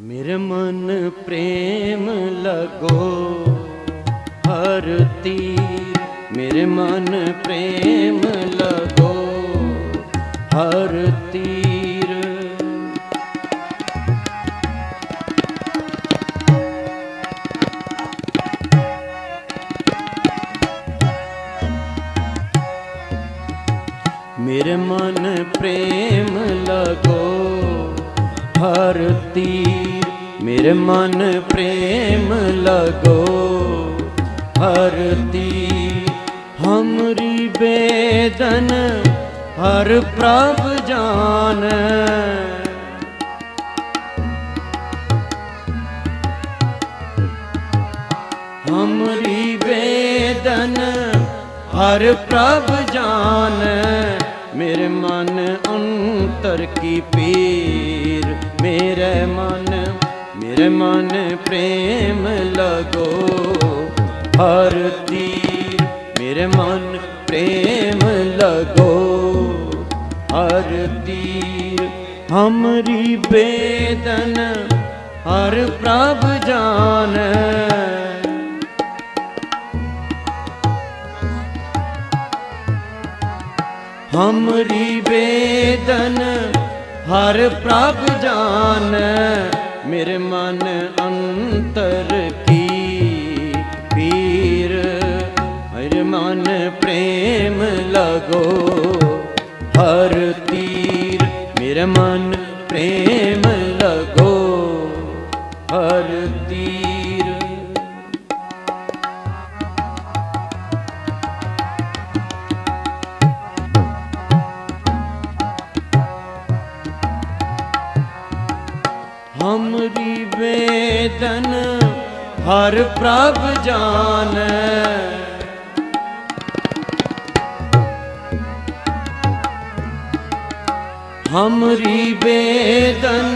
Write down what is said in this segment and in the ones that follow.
ਮੇਰੇ ਮਨ ਪ੍ਰੇਮ ਲਗੋ, ਹਰ ਤੀਰ ਮੇਰੇ ਮਨ ਪ੍ਰੇਮ ਲਗੋ, ਹਰ ਤੀਰ। ਮੇਰੇ ਮਨ ਪ੍ਰੇਮ ਲਗੋ, ਹਰ ਤੀਰ। ਮੇਰੇ ਮਨ ਪ੍ਰੇਮ ਲਗੋ, ਹਰਤੀ ਹਮਰੀ ਬੇਦਨ, ਹਰ ਪ੍ਰਭ ਜਾਣੈ ਹਮਰੀ ਵੇਦਨ ਹਰ ਪ੍ਰਭ ਜਾਨ। ਮੇਰੇ ਮਨ ਅੰਤਰ ਕੀ ਪੀਰ ਮਨ ਪ੍ਰੇਮ ਲਗੋ। ਹਰ ਤੀਰ ਮੇਰੇ ਮਨ ਪ੍ਰੇਮ ਲਗੋ। ਹਰਤੀ ਹਮਰੀ ਬੇਦਨ ਹਰ ਪ੍ਰਭ ਜਾਣੈ ਹਮਰੀ ਵੇਦਨ ਹਰ ਪ੍ਰਭ ਜਾਨ। ਮੇਰੇ ਮਨ ਅੰਤਰ ਕੀ ਪੀਰ? ਹਰ ਮਨ ਪ੍ਰੇਮ ਲਗੋ ਹਰ ਤੀਰ। ਮੇਰੇ ਮਨ ਪ੍ਰੇਮ ਹਮਰੀ ਵੇਦਨ ਹਰ ਪ੍ਰਭ ਜਾਣੈ। ਹਮਰੀ ਵੇਦਨ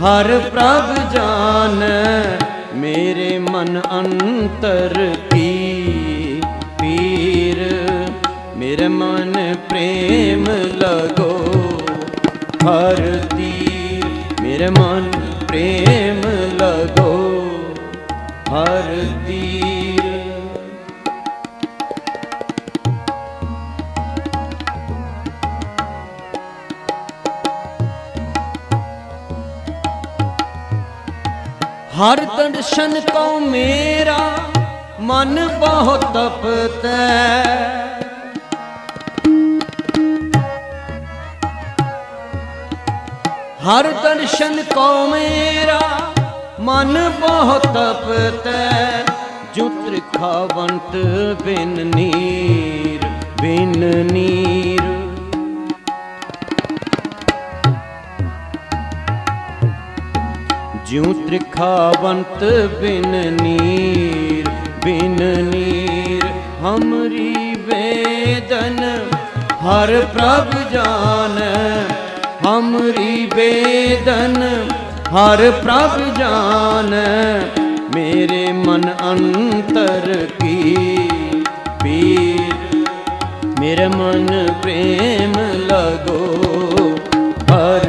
ਹਰ ਪ੍ਰਭ ਜਾਣੈ, ਮੇਰੇ ਮਨ ਅੰਤਰ ਕੀ ਪੀਰ, ਮੇਰੇ ਮਨ ਪ੍ਰੇਮ ਲਗੋ, ਹਰ ਦੀ ਮੇਰੇ ਮਨ ਪ੍ਰੇਮ ਲਗੋ ਹਰ ਤੀਰ। ਹਰ ਦਰਸ਼ਨ ਕੋ ਮੇਰਾ ਮਨ ਬਹੁਤ ਤਪਤੈ ਹਰ ਦਰਸ਼ਨ ਕੋ ਮੇਰਾ, ਮਨ ਬਹੁਤ ਤਪਤੈ ਜੋ ਤ੍ਰਿਖਾਵੰਤ ਬਿਨ ਨੀਰ ਬਿਨ ਨੀਰ। ਜਿਉ ਤ੍ਰਿਖਾਵੰਤ ਬਿਨ ਨੀਰ ਬਿਨ ਨੀਰ। ਹਮਰੀ ਵੇਦਨ ਹਰ ਪ੍ਰਭ ਜਾਣੈ। ਹਮਰੀ ਵੇਦਨ ਹਰ ਪ੍ਰਭ ਜਾਣੈ ਮੇਰੇ ਮਨ ਅੰਤਰ ਕੀ ਪੀਰ ਮੇਰੇ ਮਨ ਪ੍ਰੇਮ ਲਗੋ ਹਰ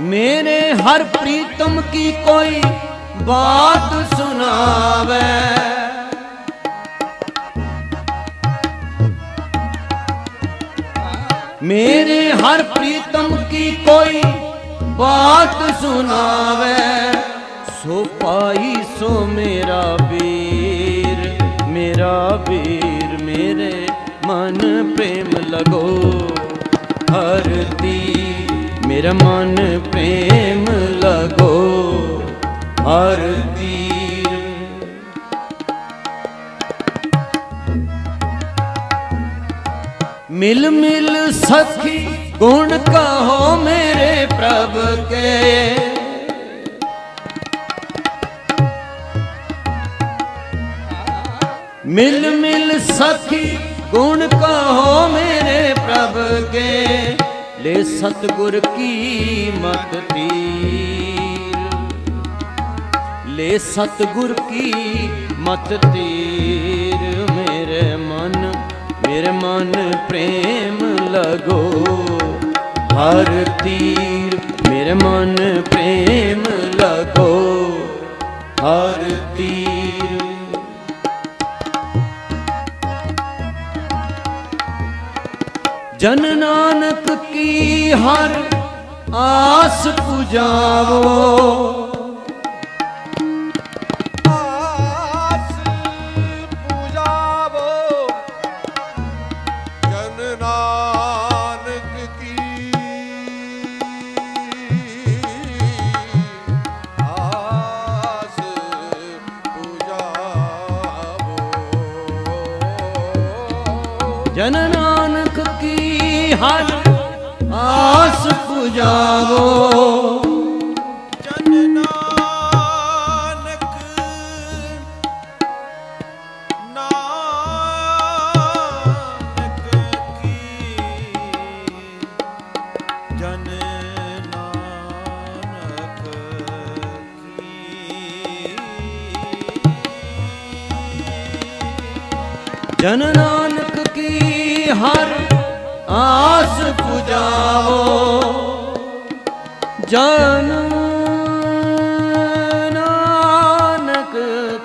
मेरे हर प्रीतम की कोई बात सुनावे मेरे हर प्रीतम की कोई बात सुनावे सो पाई सो मेरा वीर मेरा वीर मेरे मन प्रेम लगो हर दी ਮੇਰਾ ਮਨ ਪ੍ਰੇਮ ਲਗੋ, ਹਰ ਤੀਰ। ਮਿਲ ਮਿਲ ਸਖੀ, ਗੁਣ ਕਹੋ ਮੇਰੇ ਪ੍ਰਭ ਕੇ। ਮਿਲ ਮਿਲ ਸਖੀ, ਗੁਣ ਕਹੋ ਮੇਰੇ ਪ੍ਰਭ ਕੇ। ਲੈ ਸਤਗੁਰ ਕੀ ਮਤ ਤੀਰ? ਲੈ ਸਤਗੁਰ ਕੀ ਮਤ ਤੀਰ? ਮੇਰੇ ਮਨ ਮੇਰੇ ਮਨ ਪ੍ਰੇਮ ਲਗੋ। ਹਰ ਤੀਰ, ਮੇਰੇ ਮਨ ਪ੍ਰੇਮ ਹਰ ਆਸ ਪੁਜਾਵੋ। ਆਸ ਪੂਜਾਵੋ। ਜਨ ਨਾਨਕ ਕੀ। ਆਸ ਪੂਜਾਵੋ। ਜਨ ਨਾਨਕ ਕੀ ਹਰ ਆਸ ਪੁਜਾਵੋ। ਜਨ ਨਾਨਕ ਨਾਨਕ ਕੀ? ਜਨ ਨਾਨਕ ਕੀ? ਜਨ ਨਾਨਕ ਕੀ ਹਰ ਆਸ ਪੁਜਾਵੋ ਜਨ ਨਾਨਕ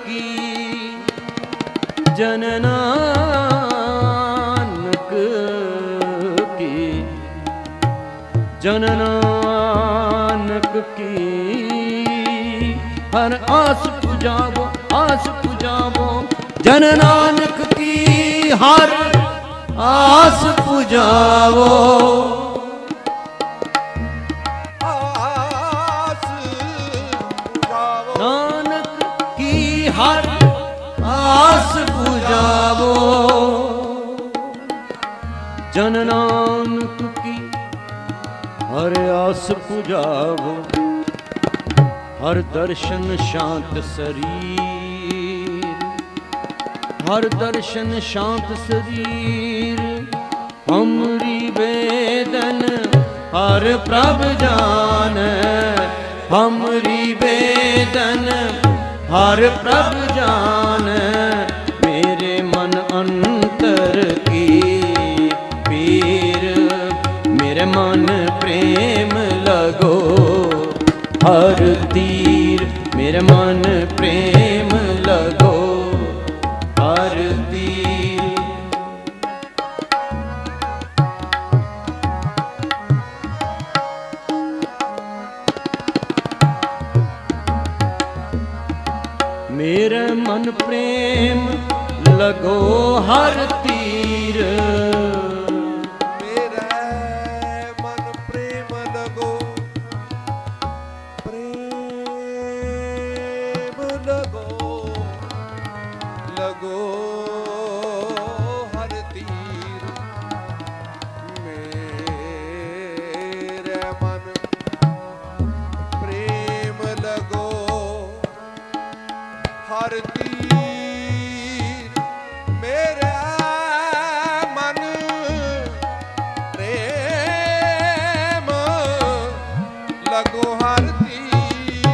ਕੀ। ਜਨ ਨਾਨਕ ਕੀ। ਜਨ ਨਾਨਕ ਕੀ। ਹਰ ਆਸ ਪੁਜਾਵੋ ਆਸ ਪੁਜਾਵੋ। ਜਨ ਨਾਨਕ ਕੀ, ਹਰ ਆਸ ਪੁਜਾਵੋ। ਆਸ ਪੂਜਾਵੋ। ਨਾਨਕ ਕੀ ਹਰ ਆਸ ਪੁਜਾਵੋ। ਜਨ ਨਾਨਕ ਕੀ ਹਰ ਆਸ ਪੁਜਾਵੋ। ਹਰ ਦਰਸ਼ਨ ਸ਼ਾਂਤ ਸਰੀਰ। ਹਰ ਦਰਸ਼ਨ ਸ਼ਾਂਤ ਸਰੀਰ। ਹਮਰੀ ਵੇਦਨ ਹਰ ਪ੍ਰਭ ਜਾਣੈ। ਹਮਰੀ ਵੇਦਨ ਹਰ ਪ੍ਰਭ ਜਾਣੈ। ਮੇਰੇ ਮਨ ਅੰਤਰ ਕੀ ਪੀਰ, ਮੇਰੇ ਮਨ ਪ੍ਰੇਮ ਲਗੋ। ਹਰ ਤੀਰ, ਮੇਰੇ ਮਨ ਪ੍ਰੇਮ ਲਗੋ। ਹਰ ਤੀਰ ਹਰ ਤੀਰ ਮੇਰੇ ਮਨ ਪ੍ਰੇਮ ਲਗੋ ਹਰ ਤੀਰ।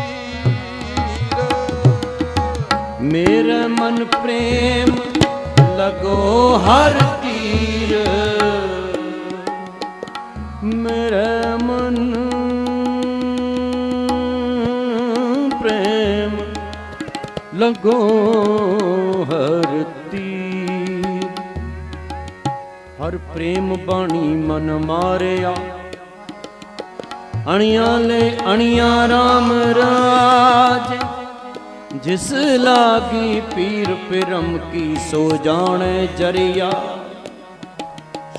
ਮੇਰਾ ਮਨ ਪ੍ਰੇਮ ਲਗੋ ਹਰ ਤੀਰ। ਮੇਰਾ ਮਨ ਲਗੋ ਹਰ ਹਰ ਪ੍ਰੇਮ ਬਾਣੀ ਮਨ ਮਾਰਿਆ। ਅਣੀਆਂ ਲੈ ਅਣੀਆਂ RAM ਰਾਜ। ਜਿਸ ਲਾਗੀ ਪੀਰ ਪਿਰਮ ਕੀ ਸੋ ਜਾਣੈ ਜਰੀਆ।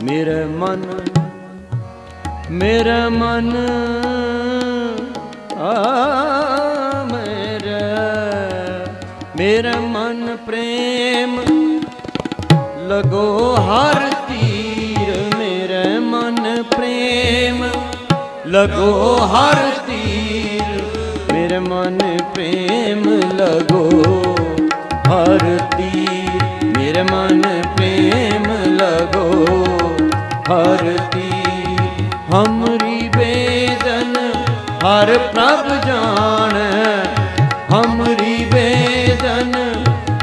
ਮੇਰੇ ਮਨ ਮੇਰੇ ਮਨ, ਆ ਲਗੋ ਹਰ ਤੀਰ ਮੇਰੇ ਮਨ ਪ੍ਰੇਮ। ਲਗੋ ਹਰ ਤੀਰ ਮੇਰੇ ਮਨ ਪ੍ਰੇਮ। ਲਗੋ ਹਰ ਤੀਰ ਮੇਰੇ ਮਨ ਪ੍ਰੇਮ। ਲਗੋ ਹਰ ਤੀਰ ਹਮਰੀ ਵੇਦਨ ਹਰ ਪ੍ਰਭ ਜਾਣੈ। ਹਮਰੀ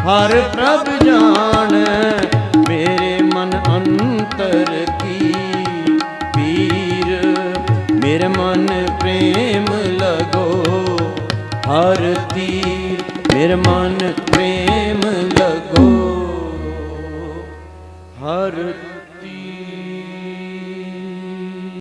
ਹਰ ਪ੍ਰਭ ਜਾਣੈ।